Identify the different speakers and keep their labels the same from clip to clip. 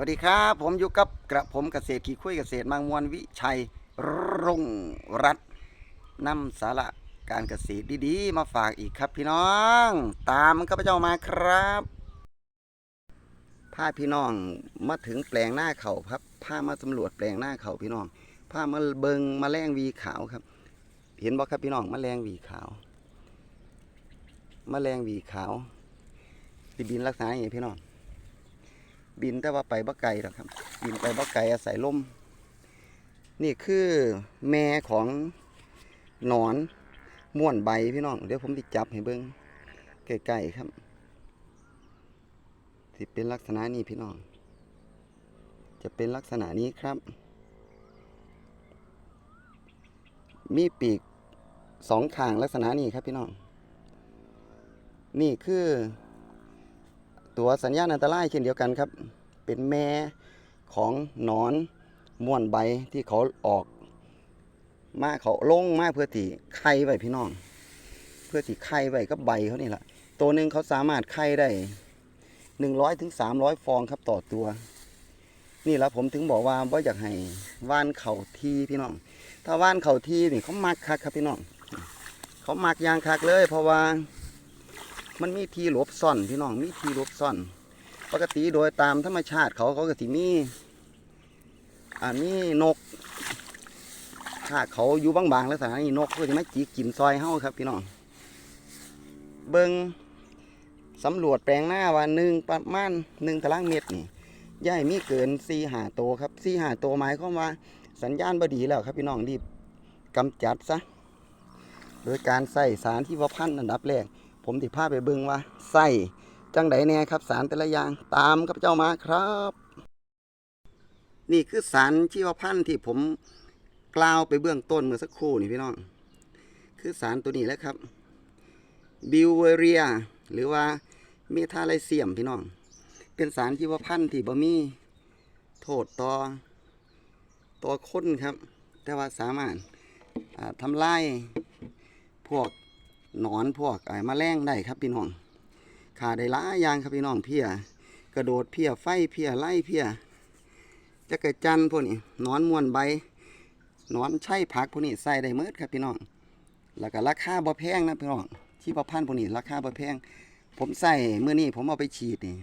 Speaker 1: วัสดีครับ ผมอยู่กับกระผมเกษตรขี่คุยเกษตรมางมวลวิชัยรุ่งรัตน์นำสาระการเกษตรดีๆ มาฝากอีกครับพี่น้อง ตามข้าพเจ้ามาครับพาพี่น้องมาถึงแปลงหน้าเขาครับพามาสำรวจแปลงหน้าเขาพี่น้องพามาเบิงมาแมลงวีขาวครับ เห็นบ่ครับพี่น้องมาแมลงวีขาวมาแมลงวีขาวสิบินลักษณะอย่างนี้พี่น้อง บินแต่ว่าไปบ่ไกลหรอกครับ บินไปบ่ไกลอาศัยลมนี่คือแม่ของหนอนม่วนใบพี่น้อง เดี๋ยวผมติจับให้เบิ้งใกล้ๆครับสิเป็นลักษณะนี้พี่น้อง จะเป็นลักษณะนี้ครับ มีปีกสองข้างลักษณะนี้ครับพี่น้อง นี่คือ ตัวสัญญาณอันตรายเช่นเดียวกันครับ เป็นแม่ของหนอนม่วนใบที่เขาออก มาเขาลงมาเพื่อที่ไข่ไว้พี่น้อง เพื่อที่ไข่ไว้กับใบเขานี่แหละตัวหนึ่งเขาสามารถไข่ได้หนึ่งร้อยถึงสามร้อยฟองครับต่อตัว นี่แหละผมถึงบอกว่าว่าอยากให้ว่านเข่าทีพี่น้อง ถ้าว่านเข่าทีนี่เขามักคักครับพี่น้อง เขามักยางคักเลย เพราะว่า มันมีทีหลบซ่อนพี่น้องมีทีหลบซ่อน ปกติโดยตามธรรมชาติเขาเขาก็สิมีอ่ามีนก ถ้าเขาอยู่บางๆลักษณะนี้นกก็จะมาจีกกินซอยเฮาครับ พี่น้องเบิงสำรวจแปลงหน้าว่าหนึ่งประมาณหนึ่งตารางเมตรนี่ย่ายมีเกินสี่หาโตวครับสี่หาโตวหมายความว่าสัญญาณบดีแล้วครับพี่น้องรีบกำจัดซะโดยการใส่สารที่ว่าพันธ์อันดับแรก ผมติพาไปเบิ่งว่าใส่จังไดแน่ครับสารแต่ละอย่างตามข้าพเจ้ามาครับ นี่คือสารชีวพันธุ์ที่ผมกล่าวไปเบื้องต้นเมื่อสักครู่นี่พี่น้อง คือสารตัวนี้แหล้วครับบิวเวเรีย หรือว่าเมทาไลเซียมพี่น้อง เป็นสารชีวพันธุ์ที่บ่มีโทษต่อต่อคนครับ แต่ว่าสามารถทำลายพวก นอนพวกไอ้มาแมลงได้ครับพี่น้องขาได้หลายางครับพี่น้องเพียกระโดดเพียไฟเพียไล่เพียจะกระจันพวกนี้นอนมวนใบนอนใช่ผักพวกนี้ใส่ได้เมิดครับพี่น้อง แล้วก็ราคาบ่แพงนะพี่น้องที่ประพันธ์พวกนี้ราคาบ่แพง ผมใส่เมื่อนี้ผมเอาไปฉีดนี่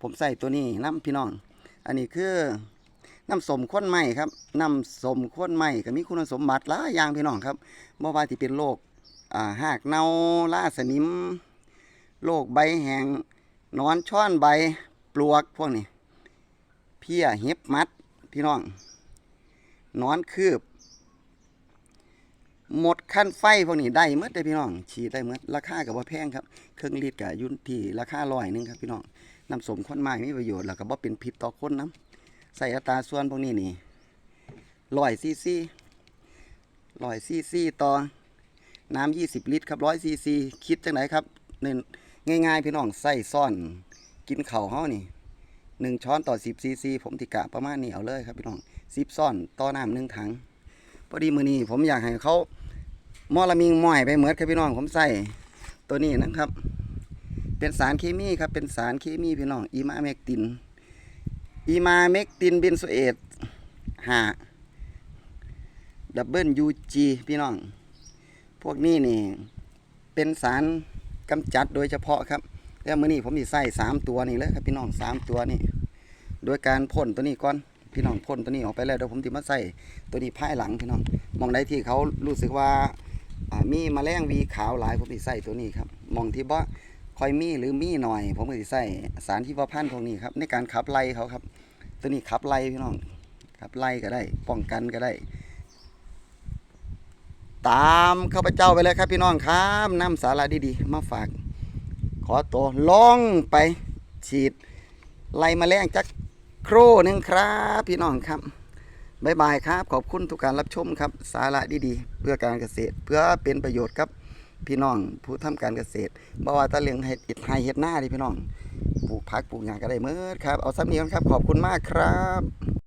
Speaker 1: ผมใส่ตัวนี้น้ำพี่น้อง อันนี้คือน้ำสมข้นไหมครับน้ำสมข้นไหมก็มีคุณสมบัติหลายอย่างพี่น้องครับบ่ว่าที่เป็นโรค หากเนาล่าสนิม โรคใบแห้งนอนช้อนใบปลวกพวกนี้เพี้ยเห็บมัดพี่น้องนอนคืบ หมดขั้นไฟพวกนี้ได้หมดเลยพี่น้อง ฉีดได้หมดราคากับว่าแพงครับ เครื่องรีดกับยุ่นที่ราคาร้อยหนึงครับพี่น้องน้ำสมข้นไม้มีประโยชน์แล้วก็บ่เป็นพิษต่อคนน้ำใส่อัตราส่วนพวกนี้นี่ร้อยซีซีร้อยซีซีต่อ น้ำยี่สิบลิตรครับร้อยซีซีคิดจังไหนครับเนี่ยง่ายๆ พี่น้องใส่ซ่อน กินเข่าเฮานี่หนึ่งช้อนต่อสิบซีซีผมติกะประมาณนี้เอาเลยครับพี่น้องสิบซ่อนต่อน้ำหนึ่งถังพอดีมือนี้ผมอยากให้เขามอละมิงมอยไปเหมือนครับพี่น้องผมใส่ตัวนี้นะครับ เป็นสารเคมีครับเป็นสารเคมีพี่น้องอีมาเมกตินอีมาเมกตินเบนโซเอตห้าดับเบิลยูจีพี่น้อง พวกนี้นี่ เป็นสารกำจัดโดยเฉพาะครับ แล้วมื้อนี้ผมสิใส่สามตัวนี่เลยครับพี่น้องสามตัวนี่โดยการพ่นตัวนี้ก่อนพี่น้องพ่นตัวนี้ออกไปแล้วเดี๋ยวผมจะมาใส่ตัวนี้ภายหลังพี่น้องมองใดที่เขารู้สึกว่าอ่ามีแมลงวีขาวหลายผมสิใส่ตัวนี้ครับมองที่บ่คอยมีหรือมีหน่อย ผมก็สิใส่สารที่ว่าพันธุ์พวกนี้ครับในการขับไล่เขาครับ ตัวนี้ขับไล่พี่น้องขับไล่ก็ได้ ป้องกันก็ได้ ตามข้าพเจ้าไปเลยครับพี่น้องครับน้ำสาระดีๆ มาฝาก ขอตัวลองไปฉีดไล่แมลงจักโครหนึ่งครับ พี่น้องครับบ๊ายบายครับ ขอบคุณทุกการรับชมครับ สาระดีๆ เพื่อการเกษตร เพื่อเป็นประโยชน์ครับพี่น้องผู้ทำการเกษตรบ่ว่าตะเลียงเห็ดอิดไฮเห็ดหน้าดิพี่น้องปลูกผักปลูกหญ้าก็ได้เมื่อครับ เอาซ้ำนี้ครับ ขอบคุณมากครับ